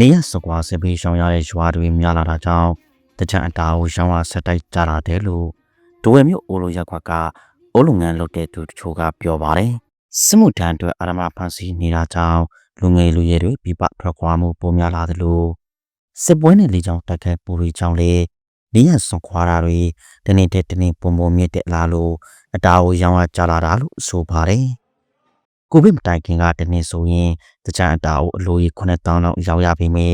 နေရစကွာစစ်ပေးရှောင်ရတဲ့ရွာတွေများလာတာကြောင့်တကြံအတာကိုရှောင်းရဆက်တိုက်ကြတာတယ်လို့ဒိုဝဲမျိုးအိုလိုရက်ခွက်ကအိုလုံငန်းလုပ်တဲ့သူတချို့ကပြောပါတယ်စစ်မှုထမ်းအတွက်အာရမဖန်စီနေတာကြောင့်လူငယ်လူရဲတွေပြပထွက်ခွာမှုပုံများလာတယ်လို့စစ်ပွဲနဲ့လေကြောင်းတိုက်ခိုက်ပူတွေကြောင့်လေနေရစွန်ခွာတာတွေတနေ့တည်းတနေ့ပုံပုံမြင့်တက်လာလို့အတာကိုရောင်းရကြလာတာလို့ဆိုပါတယ် ကိုဗစ်မတိုင်ခင်ကတနေ့ဆိုရင်တခြားအတာကိုအလိုကြီး9000လောက်ရောက်ရပြီမေ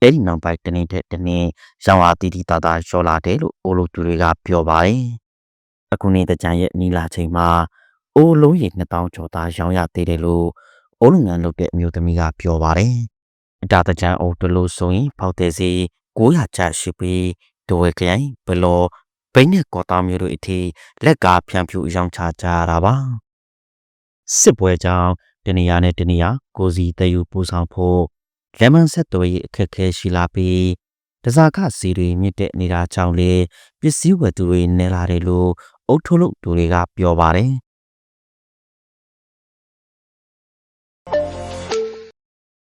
အဲ့ဒီနောက်ပိုင်းတနေ့တဲ့တနေ့ရောင်းအားတီတီတာတာလျှော့လာတယ်လို့အိုလိုသူတွေကပြောပါတယ်အခုနေ့တကြံရဲ့နီလာချိန်မှာအိုလုံးရီ2000ကျော်သားရောင်းရသေးတယ်လို့အိုလုံငန်းလုပ်တဲ့အမျိုးသမီးကပြောပါတယ်အတာတကြံအိုတလို့ဆိုရင်ပေါက်တဲ့စီ900ကျပ်ရှိပြီးဒိုဝဲခရိုင်ဘလောဘိန်းနဲ့ကော်တာမျိုးတို့အထိလက်ကားဖြန့်ဖြူအယောင်ချကြရတာပါ စစ်ပွဲကြောင့်တနေရာနဲ့တနေရာကိုစီတယူပူဆောင်ဖို့လက်မန်ဆက်သွေးရေးအခက်အခဲရှိလာပြီးတစားခစီတွေမြင့်တဲ့နေတာကြောင့်လေပစ္စည်းဝယ်သူတွေနေလာတယ်လို့အုတ်ထုတ်လို့သူတွေကပြောပါတယ်